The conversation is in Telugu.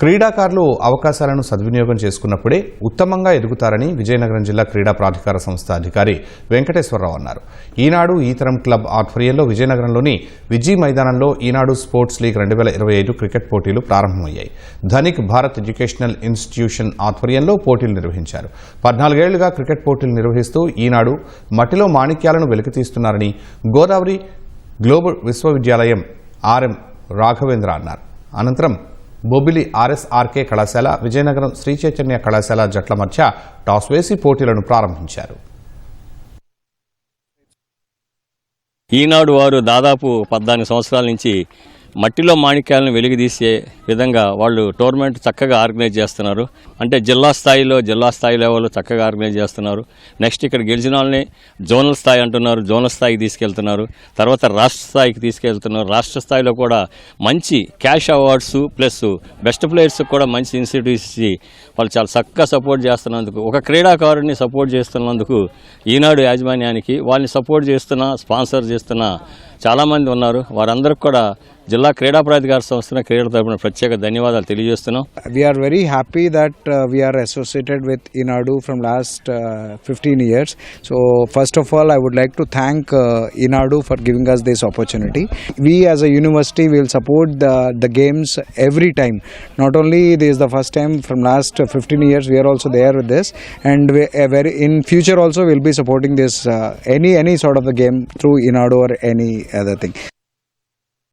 క్రీడాకారులు అవకాశాలను సద్వినియోగం చేసుకున్నప్పుడే ఉత్తమంగా ఎదుగుతారని విజయనగరం జిల్లా క్రీడా ప్రాధికార సంస్థ అధికారి వెంకటేశ్వరరావు అన్నారు. ఈనాడు ఈతరం క్లబ్ ఆధ్వర్యంలో విజయనగరంలోని విజయ్ మైదానంలో ఈనాడు స్పోర్ట్స్ లీగ్ రెండు వేల ఇరవై ఐదు క్రికెట్ పోటీలు ప్రారంభమయ్యాయి. ధనిక్ భారత్ ఎడ్యుకేషనల్ ఇన్స్టిట్యూషన్ ఆధ్వర్యంలో పోటీలు నిర్వహించారు. పద్నాలుగేళ్ళుగా క్రికెట్ పోటీలు నిర్వహిస్తూ ఈనాడు మట్టిలో మాణిక్యాలను వెలికితీస్తున్నారని గోదావరి గ్లోబల్ విశ్వవిద్యాలయం ఆర్ఎం రాఘవేంద్ర అన్నారు. అనంతరం బొబిలి ఆర్ఎస్ఆర్కే కళాశాల విజయనగరం శ్రీ చైతన్య కళాశాల జట్ల మధ్య టాస్ వేసి పోటీలను ప్రారంభించారు. ఈనాడు వారు దాదాపు పద్నాలుగు సంవత్సరాల నుంచి మట్టిలో మాణిక్యాలను వెలుగుదీసే విధంగా వాళ్ళు టోర్నమెంట్ చక్కగా ఆర్గనైజ్ చేస్తున్నారు. అంటే జిల్లా స్థాయిలో జిల్లా స్థాయి లెవెల్లో చక్కగా ఆర్గనైజ్ చేస్తున్నారు. నెక్స్ట్ ఇక్కడ గెలిచిన వాళ్ళని జోనల్ స్థాయి అంటున్నారు జోనల్ స్థాయికి తీసుకెళ్తున్నారు. తర్వాత రాష్ట్ర స్థాయికి తీసుకెళ్తున్నారు. రాష్ట్ర స్థాయిలో కూడా మంచి క్యాష్ అవార్డ్స్ ప్లస్ బెస్ట్ ప్లేయర్స్కి కూడా మంచి ఇన్స్టిట్యూట్స్ ఇచ్చి వాళ్ళు చాలా చక్కగా సపోర్ట్ చేస్తున్నందుకు ఒక క్రీడాకారుడిని సపోర్ట్ చేస్తున్నందుకు ఈనాడు యాజమాన్యానికి వాళ్ళని సపోర్ట్ చేస్తున్న స్పాన్సర్ చేస్తున్న చాలామంది ఉన్నారు. వారందరికి కూడా జిల్లా క్రీడా ప్రాధికార సంస్థ క్రీడల తరపున ప్రత్యేక ధన్యవాదాలు తెలియజేస్తున్నాం we are very happy that uh, we are associated with inadu from last uh, 15 years so first of all i would like to thank uh, inadu for giving us this opportunity we as a university will support the, the games every time not only this is the first time from last uh, 15 years we are also there with this and we, uh, very in future also we'll be supporting this uh, any